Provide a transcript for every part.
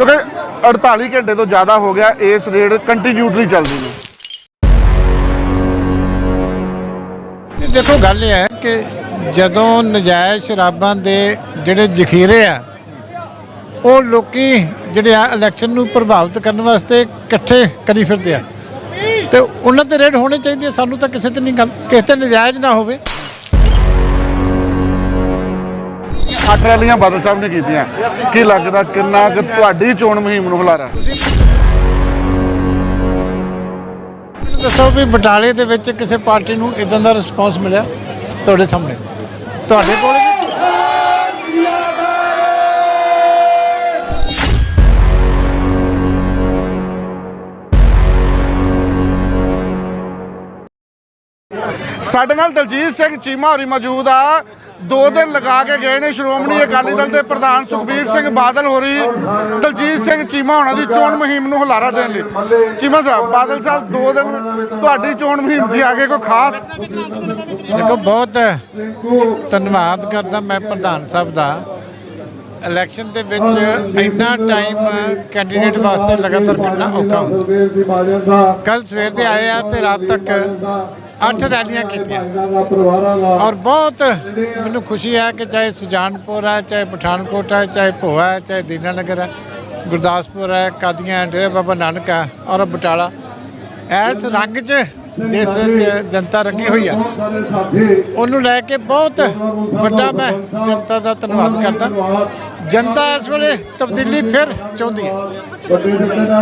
ਕਿਉਂਕਿ 48 ਘੰਟੇ ਤੋਂ ਜ਼ਿਆਦਾ ਹੋ ਗਿਆ, ਇਸ ਰੇਡ ਕੰਟੀਨਿਊਟਲੀ ਚੱਲਦੀ ਨੇ ਦੇਖੋ, ਗੱਲ ਇਹ ਹੈ ਕਿ ਜਦੋਂ ਨਜਾਇਜ਼ ਸ਼ਰਾਬਾਂ ਦੇ ਜਿਹੜੇ ਜ਼ਖੀਰੇ ਆ, ਉਹ ਲੋਕੀ ਜਿਹੜੇ ਆ ਇਲੈਕਸ਼ਨ ਨੂੰ ਪ੍ਰਭਾਵਿਤ ਕਰਨ ਵਾਸਤੇ ਇਕੱਠੇ ਕਰੀ ਫਿਰਦੇ ਆ। ਤੇ ਉਹਨਾਂ ਤੇ ਰੇਡ ਹੋਣੇ ਚਾਹੀਦੇ ਸਾਨੂੰ ਤਾਂ ਕਿਸੇ ਤੇ ਨਹੀਂ ਗੱਲ, ਕਿਸੇ ਤੇ ਨਜਾਇਜ਼ ਨਾ ਹੋਵੇ। ਅੱਠ ਰੈਲੀਆਂ ਬਾਦਲ ਸਾਹਿਬ ਨੇ ਕੀਤੀਆਂ। ਕੀ ਲੱਗਦਾ ਕਿੰਨਾ ਕਿ ਤੁਹਾਡੀ ਚੋਣ ਮੁਹਿੰਮ ਨੂੰ ਹੁਲਾਰਾ? ਦੱਸੋ ਵੀ ਬਟਾਲੇ ਦੇ ਵਿੱਚ ਕਿਸੇ ਪਾਰਟੀ ਨੂੰ ਇਦਾਂ ਦਾ ਰਿਸਪੌਂਸ ਮਿਲਿਆ ਤੁਹਾਡੇ ਸਾਹਮਣੇ? ਤੁਹਾਡੇ ਕੋਲ ਸਾਡੇ ਨਾਲ ਦਲਜੀਤ ਸਿੰਘ ਚੀਮਾ ਹੋਰੀ ਮੌਜੂਦ ਆ। ਦੋ ਦਿਨ ਲਗਾ ਕੇ ਗਏ ਨੇ ਸ਼੍ਰੋਮਣੀ ਅਕਾਲੀ ਦਲ ਦੇ ਪ੍ਰਧਾਨ ਸੁਖਬੀਰ ਸਿੰਘ ਬਾਦਲ ਹੋਰੀ, ਦਲਜੀਤ ਸਿੰਘ ਚੀਮਾ ਹੋਣਾ ਦੀ ਚੋਣ ਮੁਹਿੰਮ ਨੂੰ ਹੁਲਾਰਾ ਦੇਣ ਲਈ। ਚੀਮਾ ਸਾਹਿਬ, ਬਾਦਲ ਸਾਹਿਬ, ਦੋ ਦਿਨ ਤੁਹਾਡੀ ਚੋਣ ਮੁਹਿੰਮ ਜੀ ਆਗੇ ਕੋਈ ਖਾਸ? ਦੇਖੋ, ਬਹੁਤ ਧੰਨਵਾਦ ਕਰਦਾ ਮੈਂ ਪ੍ਰਧਾਨ ਸਾਹਿਬ ਦਾ। ਇਲੈਕਸ਼ਨ ਦੇ ਵਿੱਚ ਇੰਨਾ ਟਾਈਮ ਕੈਂਡੀਡੇਟ ਵਾਸਤੇ ਲਗਾਤਾਰ ਕੱਢਣਾ ਔਖਾ ਹੁੰਦਾ। ਕੱਲ ਸਵੇਰ ਦੇ ਆਏ ਆ ਤੇ ਰਾਤ ਤੱਕ ਅੱਠ ਰੈਲੀਆਂ ਕੀਤੀਆਂ। ਔਰ ਬਹੁਤ ਮੈਨੂੰ ਖੁਸ਼ੀ ਹੈ ਕਿ ਚਾਹੇ ਸੁਜਾਨਪੁਰ ਹੈ, ਚਾਹੇ ਪਠਾਨਕੋਟ ਹੈ, ਚਾਹੇ ਭੋਆ ਹੈ, ਚਾਹੇ ਦੀਨਾਨਗਰ ਹੈ, ਗੁਰਦਾਸਪੁਰ ਹੈ, ਕਾਦੀਆਂ ਡੇਰਾ ਬਾਬਾ ਨਾਨਕ ਹੈ ਔਰ ਬਟਾਲਾ। ਇਸ ਰੰਗ 'ਚ ਜਿਸ 'ਚ ਜਨਤਾ ਰੰਗੀ ਹੋਈ ਆ, ਉਹਨੂੰ ਲੈ ਕੇ ਬਹੁਤ ਵੱਡਾ ਮੈਂ ਜਨਤਾ ਦਾ ਧੰਨਵਾਦ ਕਰਦਾ। ਜਨਤਾ ਇਸ ਵੇਲੇ ਤਬਦੀਲੀ ਫਿਰ ਚਾਹੁੰਦੀ ਹੈ।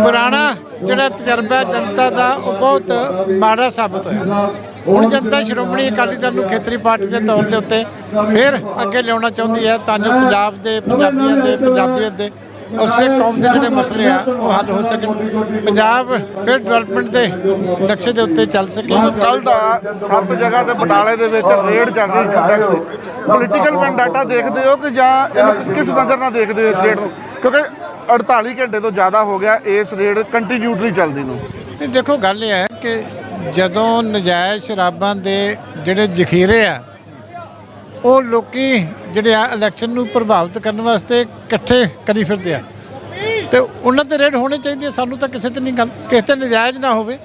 ਪੁਰਾਣਾ ਜਿਹੜਾ ਤਜਰਬਾ ਜਨਤਾ ਦਾ, ਉਹ ਬਹੁਤ ਮਾੜਾ ਸਾਬਤ ਹੋਇਆ। ਹੁਣ ਜਨਤਾ ਸ਼੍ਰੋਮਣੀ ਅਕਾਲੀ ਦਲ ਨੂੰ ਖੇਤਰੀ ਪਾਰਟੀ ਦੇ ਤੌਰ ਦੇ ਉੱਤੇ ਫਿਰ ਅੱਗੇ ਲਿਆਉਣਾ ਚਾਹੁੰਦੀ ਹੈ ਤਾਂ ਜੋ ਪੰਜਾਬ ਦੇ ਪੰਜਾਬੀਆਂ ਦੇ ਪੰਜਾਬੀਅਤ ਦੇ ਔਰ ਸਿੱਖ ਕੌਮ ਦੇ ਜਿਹੜੇ ਮਸਲੇ ਆ ਉਹ ਹੱਲ ਹੋ ਸਕਣ। ਪੰਜਾਬ ਫਿਰ ਡਿਵੈਲਪਮੈਂਟ ਦੇ ਨਕਸ਼ੇ ਦੇ ਉੱਤੇ ਚੱਲ ਸਕੇ। ਕੱਲ ਦਾ ਸੱਤ ਜਗ੍ਹਾ ਤੇ ਬਟਾਲੇ ਦੇ ਵਿੱਚ ਰੇਡ ਚੱਲ ਰਹੀ ਕੰਟੈਕਸ ਦੀ ਪੋਲੀਟੀਕਲ ਵੈਂਡਾਟਾ ਦੇਖਦੇ ਹੋ ਕਿ ਜਾਂ ਇਹਨੂੰ ਕਿਸ ਨਜ਼ਰ ਨਾਲ ਦੇਖਦੇ ਹੋ ਇਸ ਰੇਡ ਨੂੰ? ਕਿਉਂਕਿ 48 ਘੰਟੇ ਤੋਂ ਜ਼ਿਆਦਾ ਹੋ ਗਿਆ ਇਸ ਰੇਡ ਕੰਟੀਨਿਊਟਲੀ ਚੱਲਦੀ ਨੂੰ। ਦੇਖੋ ਗੱਲ ਇਹ ਹੈ ਕਿ ਜਦੋਂ ਨਜਾਇਜ਼ ਸ਼ਰਾਬਾਂ ਦੇ ਜਿਹੜੇ ਜ਼ਖੀਰੇ ਆ, ਉਹ ਲੋਕੀ ਜਿਹੜੇ ਆ ਇਲੈਕਸ਼ਨ ਨੂੰ ਪ੍ਰਭਾਵਿਤ ਕਰਨ ਵਾਸਤੇ ਇਕੱਠੇ ਕਰੀ ਫਿਰਦੇ ਆ। ਤੇ ਉਹਨਾਂ ਤੇ ਰੇਡ ਹੋਣੇ ਚਾਹੀਦੀ ਆ, ਸਾਨੂੰ ਤਾਂ ਕਿਸੇ ਤੇ ਨਹੀਂ ਗੱਲ, ਕਿਸੇ ਤੇ ਨਜਾਇਜ਼ ਨਾ ਹੋਵੇ।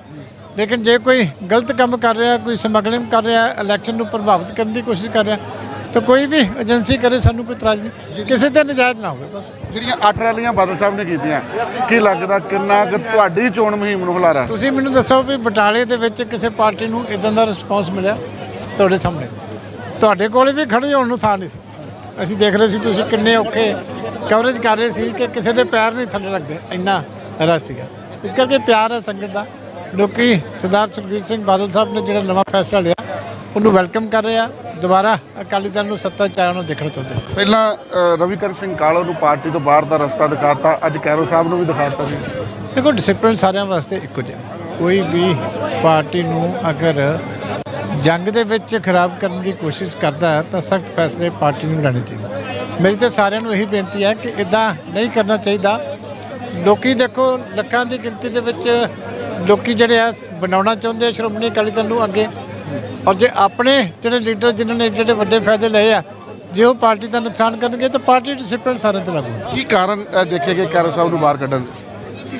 ਲੇਕਿਨ ਜੇ ਕੋਈ ਗਲਤ ਕੰਮ ਕਰ ਰਿਹਾ, ਕੋਈ ਸਮਗਲਿੰਗ ਕਰ ਰਿਹਾ ਇਲੈਕਸ਼ਨ ਨੂੰ ਪ੍ਰਭਾਵਿਤ ਕਰਨ ਦੀ ਕੋਸ਼ਿਸ਼ ਕਰ ਰਿਹਾ ਤਾਂ ਕੋਈ ਵੀ ਏਜੰਸੀ ਕਰੇ ਸਾਨੂੰ ਕੋਈ ਇਤਰਾਜ਼ ਨਹੀਂ। ਕਿਸੇ ਤੇ ਨਜਾਇਜ਼ ਨਾ ਹੋਵੇ। ਬਸ ਜਿਹੜੀਆਂ ਅੱਠ ਰੈਲੀਆਂ ਬਾਦਲ ਸਾਹਿਬ ਨੇ ਕੀਤੀਆਂ ਕੀ ਲੱਗਦਾ ਕਿੰਨਾ ਕਿ ਤੁਹਾਡੀ ਚੋਣ ਮੁਹਿੰਮ ਨੂੰ ਹੁਲਾਰਾ ਤੁਸੀਂ ਮੈਨੂੰ ਦੱਸੋ ਵੀ ਬਟਾਲੇ ਦੇ ਵਿੱਚ ਕਿਸੇ ਪਾਰਟੀ ਨੂੰ ਇਦਾਂ ਦਾ ਰਿਸਪੌਂਸ ਮਿਲਿਆ ਤੁਹਾਡੇ ਸਾਹਮਣੇ? ਤੁਹਾਡੇ ਕੋਲ ਵੀ ਖੜੇ ਹੋਣ ਨੂੰ ਥਾਂ ਨਹੀਂ ਸੀ। ਅਸੀਂ ਦੇਖ ਰਹੇ ਸੀ ਤੁਸੀਂ ਕਿੰਨੇ ਔਖੇ ਕਵਰੇਜ ਕਰ ਰਹੇ ਸੀ ਕਿ ਕਿਸੇ ਦੇ ਪੈਰ ਨਹੀਂ ਥੱਲੇ ਲੱਗਦੇ ਇੰਨਾ ਰਸ ਸੀਗਾ। ਇਸ ਕਰਕੇ ਪਿਆਰ ਹੈ ਸੰਗਤ ਦਾ। ਲੋਕੀ ਸਰਦਾਰ ਸੁਖਬੀਰ ਸਿੰਘ ਬਾਦਲ ਸਾਹਿਬ ਨੇ ਜਿਹੜਾ ਨਵਾਂ ਫੈਸਲਾ ਲਿਆ ਉਹਨੂੰ ਵੈਲਕਮ ਕਰ ਰਹੇ ਆ। ਦੁਬਾਰਾ ਅਕਾਲੀ ਦਲ ਨੂੰ ਸੱਤਾ ਚ ਆਇਆ ਨੂੰ ਦੇਖਣਾ ਚਾਹੁੰਦੇ। ਪਹਿਲਾਂ ਅ, ਰਵੀਕਰ ਸਿੰਘ ਕਾਲੋ ਨੂੰ ਪਾਰਟੀ ਤੋਂ ਬਾਹਰ ਦਾ ਰਸਤਾ ਦਿਖਾਤਾ ਅੱਜ ਕੈਰੋ ਸਾਹਿਬ ਨੂੰ ਵੀ ਦਿਖਾਤਾ ਜੀ। ਦੇਖੋ ਡਿਸਪਲਿਨ ਸਾਰਿਆਂ ਵਾਸਤੇ ਇੱਕੋ ਜਿਹਾ। ਕੋਈ ਵੀ ਪਾਰਟੀ ਨੂੰ ਅਗਰ ਜੰਗ ਦੇ ਵਿੱਚ ਖਰਾਬ ਕਰਨ ਦੀ ਕੋਸ਼ਿਸ਼ ਕਰਦਾ ਹੈ ਤਾਂ ਸਖਤ ਫੈਸਲੇ ਪਾਰਟੀ ਨੂੰ ਲੈਣੇ ਚਾਹੀਦੇ ਮੇਰੀ ਤਾਂ ਸਾਰਿਆਂ ਨੂੰ ਇਹੀ ਬੇਨਤੀ ਹੈ ਕਿ ਇਦਾਂ ਨਹੀਂ ਕਰਨਾ ਚਾਹੀਦਾ। ਲੋਕੀ ਦੇਖੋ ਲੱਖਾਂ ਦੀ ਗਿਣਤੀ ਦੇ ਵਿੱਚ ਲੋਕੀ ਜਿਹੜੇ ਆ ਬਣਾਉਣਾ ਚਾਹੁੰਦੇ ਆ ਸ਼੍ਰੋਮਣੀ ਅਕਾਲੀ ਦਲ ਨੂੰ ਅੱਗੇ। ਔਰ ਜੇ ਆਪਣੇ ਜਿਹੜੇ ਲੀਡਰ ਜਿਨ੍ਹਾਂ ਨੇ ਜਿਹੜੇ ਵੱਡੇ ਫਾਇਦੇ ਲਏ ਆ ਜੇ ਉਹ ਪਾਰਟੀ ਦਾ ਨੁਕਸਾਨ ਕਰਨਗੇ ਤਾਂ ਪਾਰਟੀ ਡਿਸਪਲਿਨ ਸਾਰਿਆਂ ਤੇ ਲਾਗੂ। ਕੀ ਕਾਰਨ ਦੇਖੇ ਗਏ ਕੈਰੋ ਸਾਹਿਬ ਨੂੰ ਬਾਹਰ ਕੱਢਣ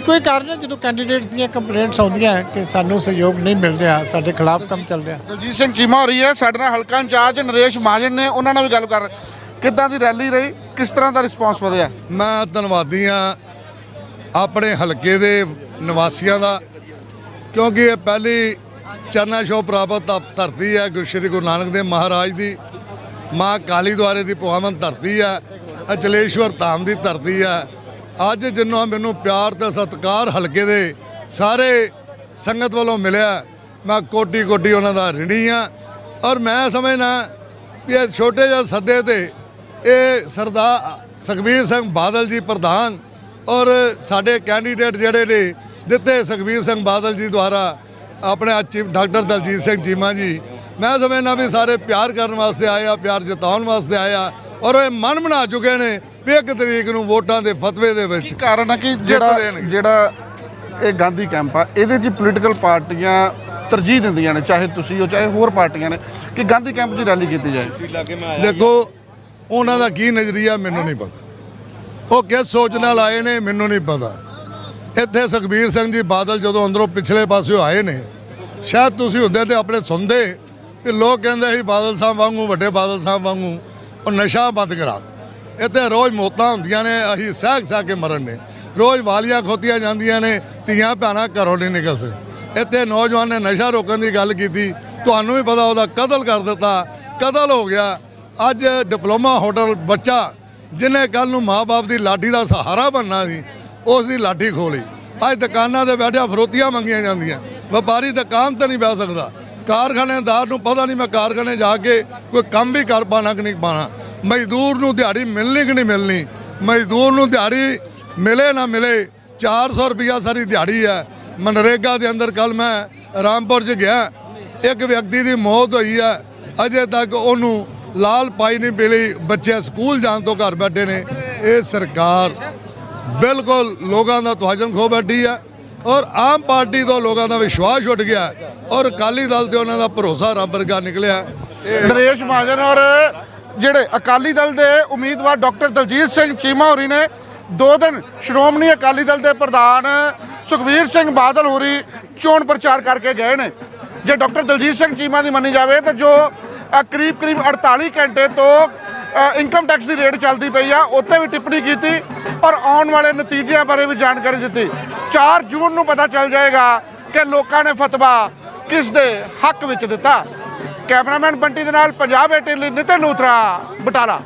ਕੋਈ ਕਾਰਨ ਹੈ ਜਦੋਂ ਕੈਂਡੀਡੇਟਸ ਦੀਆਂ ਕੰਪਲੇਂਟਸ ਆਉਂਦੀਆਂ ਕਿ ਸਾਨੂੰ ਸਹਿਯੋਗ ਨਹੀਂ ਮਿਲ ਰਿਹਾ ਸਾਡੇ ਖਿਲਾਫ ਕੰਮ ਚੱਲ ਰਿਹਾ? ਦਲਜੀਤ ਸਿੰਘ ਚੀਮਾ ਹੋ ਰਹੀ ਹੈ ਸਾਡੇ ਨਾਲ ਹਲਕਾ ਇੰਚਾਰਜ ਨਰੇਸ਼ ਮਹਾਜਨ ਨੇ ਉਹਨਾਂ ਨਾਲ ਵੀ ਗੱਲ ਕਰ। ਕਿੱਦਾਂ ਦੀ ਰੈਲੀ ਰਹੀ? ਕਿਸ ਤਰ੍ਹਾਂ ਦਾ ਰਿਸਪਾਂਸ ਵਧਿਆ? ਮੈਂ ਧੰਨਵਾਦੀ ਹਾਂ ਆਪਣੇ ਹਲਕੇ ਦੇ ਨਿਵਾਸੀਆਂ ਦਾ ਕਿਉਂਕਿ ਇਹ ਪਹਿਲੀ ਚਰਨਾ ਸ਼ੋ ਪ੍ਰਾਪਤ ਧਰਤੀ ਹੈ, ਗੁਰੂ ਗੁਰੂ ਨਾਨਕ ਦੇਵ ਮਹਾਰਾਜ ਦੀ, ਮਾਂ ਕਾਲੀ ਦੁਆਰੇ ਦੀ ਪਾਵਨ ਧਰਤੀ ਹੈ, ਅਚਲੇਸ਼ਵਰ ਧਾਮ ਦੀ ਧਰਤੀ ਹੈ। ਅੱਜ ਜਿੰਨਾ ਮੈਨੂੰ ਪਿਆਰ ਤੇ ਸਤਿਕਾਰ ਹਲਕੇ ਦੇ ਸਾਰੇ ਸੰਗਤ ਵੱਲੋਂ ਮਿਲਿਆ, ਮੈਂ ਕੋਟੀ ਕੋਟੀ ਉਹਨਾਂ ਦਾ ਰਿਣੀ ਆ ਔਰ ਮੈਂ ਸਮਝਣਾ ਵੀ ਇਹ ਛੋਟੇ ਜਿਹੇ ਸੱਦੇ ਤੇ ਇਹ ਸਰਦਾਰ ਸੁਖਬੀਰ ਸਿੰਘ ਬਾਦਲ ਜੀ ਪ੍ਰਧਾਨ ਔਰ ਸਾਡੇ ਕੈਂਡੀਡੇਟ ਜਿਹੜੇ ਨੇ, ਦਿੱਤੇ ਸੁਖਬੀਰ ਸਿੰਘ ਬਾਦਲ ਜੀ ਦੁਆਰਾ ਆਪਣੇ ਚੀਫ ਡਾਕਟਰ ਦਲਜੀਤ ਸਿੰਘ ਚੀਮਾ ਜੀ ਮੈਂ ਸਮਝਣਾ ਵੀ ਸਾਰੇ ਪਿਆਰ ਕਰਨ ਵਾਸਤੇ ਆਏ ਆ ਪਿਆਰ ਜਤਾਉਣ ਵਾਸਤੇ ਆਏ ਆ ਔਰ ਇਹ ਮਨ ਬਣਾ ਚੁੱਕੇ ਨੇ ਵੀ ਇੱਕ ਤਰੀਕ ਨੂੰ ਵੋਟਾਂ ਦੇ ਫਤਵੇ ਦੇ ਵਿੱਚ। ਕੀ ਕਾਰਨ ਹੈ ਕਿ ਜਿਹੜਾ। ਜਿਹੜਾ ਇਹ ਗਾਂਧੀ ਕੈਂਪ ਆ ਇਹਦੇ 'ਚ ਪੋਲੀਟੀਕਲ ਪਾਰਟੀਆਂ ਤਰਜੀਹ ਦਿੰਦੀਆਂ ਨੇ ਚਾਹੇ ਤੁਸੀਂ ਹੋ ਚਾਹੇ ਹੋਰ ਪਾਰਟੀਆਂ ਨੇ ਕਿ ਗਾਂਧੀ ਕੈਂਪ 'ਚ ਰੈਲੀ ਕੀਤੀ ਜਾਏ। ਦੇਖੋ ਉਹਨਾਂ ਦਾ ਕੀ ਨਜ਼ਰੀਆ ਮੈਨੂੰ ਨਹੀਂ ਪਤਾ। ਉਹ ਕਿਸ ਸੋਚ ਨਾਲ ਆਏ ਨੇ ਮੈਨੂੰ ਨਹੀਂ ਪਤਾ। ਇੱਥੇ ਸੁਖਬੀਰ ਸਿੰਘ ਜੀ ਬਾਦਲ ਜਦੋਂ ਅੰਦਰੋਂ ਪਿਛਲੇ ਪਾਸਿਓਂ ਆਏ ਨੇ ਸ਼ਾਇਦ ਤੁਸੀਂ ਹੁੰਦੇ ਤੇ ਆਪਣੇ ਸੁਣਦੇ ਕਿ ਲੋਕ ਕਹਿੰਦੇ ਸੀ ਬਾਦਲ ਸਾਹਿਬ ਵਾਂਗੂ, ਵੱਡੇ ਬਾਦਲ ਸਾਹਿਬ ਵਾਂਗੂ, ਉਹ ਨਸ਼ਾ ਬੰਦ ਕਰਾ ਦੇ ਇੱਥੇ ਰੋਜ਼ ਮੌਤਾਂ ਹੁੰਦੀਆਂ ਨੇ, ਅਸੀਂ ਸਹਿਕ ਸਹਿ ਕੇ ਮਰਨ ਨੇ। ਰੋਜ਼ ਵਾਲੀਆਂ ਖੋਤੀਆਂ ਜਾਂਦੀਆਂ ਨੇ, ਧੀਆਂ ਭੈਣਾਂ ਘਰੋਂ ਨਹੀਂ ਨਿਕਲ ਸਕਦੇ ਇੱਥੇ ਨੌਜਵਾਨ ਨੇ ਨਸ਼ਾ ਰੋਕਣ ਦੀ ਗੱਲ ਕੀਤੀ, ਤੁਹਾਨੂੰ ਵੀ ਪਤਾ ਉਹਦਾ ਕਤਲ ਕਰ ਦਿੱਤਾ, ਕਤਲ ਹੋ ਗਿਆ। ਅੱਜ ਡਿਪਲੋਮਾ ਹੋਟਲ ਬੱਚਾ, ਜਿਹਨੇ ਕੱਲ ਨੂੰ ਮਾਪੇ ਦੀ ਲਾਠੀ ਦਾ ਸਹਾਰਾ ਬਣਨਾ ਸੀ, ਉਸ ਦੀ ਲਾਠੀ ਖੋਲੀ ਅੱਜ ਦੁਕਾਨਾਂ ਤੇ ਬੈਠਿਆ, ਫਰੋਤੀਆਂ ਮੰਗੀਆਂ ਜਾਂਦੀਆਂ। ਵਪਾਰੀ ਦੁਕਾਨ ਤੇ ਨਹੀਂ ਬਹਿ ਸਕਦਾ। ਕਾਰਖਾਨੇਦਾਰ ਨੂੰ ਪਤਾ ਨਹੀਂ ਮੈਂ ਕਾਰਖਾਨੇ ਜਾ ਕੇ ਕੋਈ ਕੰਮ ਵੀ ਕਰ ਪਾਣਾ ਕਿ ਨਹੀਂ ਪਾਣਾ। ਮਜ਼ਦੂਰ ਨੂੰ ਦਿਹਾੜੀ ਮਿਲਣੀ ਕਿ ਨਹੀਂ ਮਿਲਣੀ? ਮਜ਼ਦੂਰ ਨੂੰ ਦਿਹਾੜੀ ਮਿਲੇ ਨਾ ਮਿਲੇ 400 ਰੁਪਿਆ ਸਾਰੀ ਦਿਹਾੜੀ ਹੈ। ਮਨਰੇਗਾ ਦੇ ਅੰਦਰ ਕੱਲ ਮੈਂ ਰਾਮਪੁਰ 'ਚ ਗਿਆ। ਇੱਕ ਵਿਅਕਤੀ ਦੀ ਮੌਤ ਹੋਈ ਹੈ। ਅਜੇ ਤੱਕ ਉਹਨੂੰ ਲਾਲ ਪਾਈ ਨਹੀਂ ਮਿਲੀ। ਬੱਚੇ ਸਕੂਲ ਜਾਣ ਤੋਂ ਘਰ ਬੈਠੇ ਨੇ। ਇਹ ਸਰਕਾਰ ਬਿਲਕੁਲ ਲੋਕਾਂ ਦਾ ਤਵਾਜਨ ਖੋ ਬੈਠੀ ਹੈ। ਔਰ ਆਮ ਪਾਰਟੀ ਤੋਂ ਲੋਕਾਂ ਦਾ ਵਿਸ਼ਵਾਸ ਉੱਠ ਗਿਆ ਔਰ ਅਕਾਲੀ ਦਲ ਤੇ ਉਹਨਾਂ ਦਾ ਭਰੋਸਾ ਰੱਬ ਵਰਗਾ ਨਿਕਲਿਆ ਇਹ ਨਰੇਸ਼ ਮਹਾਜਨ ਔਰ ਜਿਹੜੇ ਅਕਾਲੀ ਦਲ ਦੇ ਉਮੀਦਵਾਰ ਡਾਕਟਰ ਦਲਜੀਤ ਸਿੰਘ ਚੀਮਾ ਹੋਰੀ ਨੇ, ਦੋ ਦਿਨ ਸ਼੍ਰੋਮਣੀ ਅਕਾਲੀ ਦਲ ਦੇ ਪ੍ਰਧਾਨ ਸੁਖਬੀਰ ਸਿੰਘ ਬਾਦਲ ਹੋਰੀ ਚੋਣ ਪ੍ਰਚਾਰ ਕਰਕੇ ਗਏ ਨੇ। ਜੇ ਡਾਕਟਰ ਦਲਜੀਤ ਸਿੰਘ ਚੀਮਾ ਦੀ ਮੰਨੀ ਜਾਵੇ ਤਾਂ ਜੋ ਕਰੀਬ ਕਰੀਬ 48 ਘੰਟੇ ਤੋਂ ਇਨਕਮ ਟੈਕਸ ਦੀ ਰੇਟ ਚੱਲਦੀ ਪਈ ਆ ਉੱਤੇ ਵੀ ਟਿੱਪਣੀ ਕੀਤੀ ਔਰ ਆਉਣ ਵਾਲੇ ਨਤੀਜਿਆਂ ਬਾਰੇ ਵੀ ਜਾਣਕਾਰੀ ਦਿੱਤੀ। 4 ਜੂਨ ਨੂੰ ਪਤਾ ਚੱਲ ਜਾਏਗਾ ਕਿ ਲੋਕਾਂ ਨੇ ਫਤਵਾ ਕਿਸ ਦੇ ਹੱਕ ਵਿੱਚ ਦਿੱਤਾ। ਕੈਮਰਾਮੈਨ ਬੰਟੀ ਦੇ ਨਾਲ ਪੰਜਾਬ 18 ਲਈ ਨਿਤਿਨ ਲੂਥਰਾ ਬਟਾਲਾ।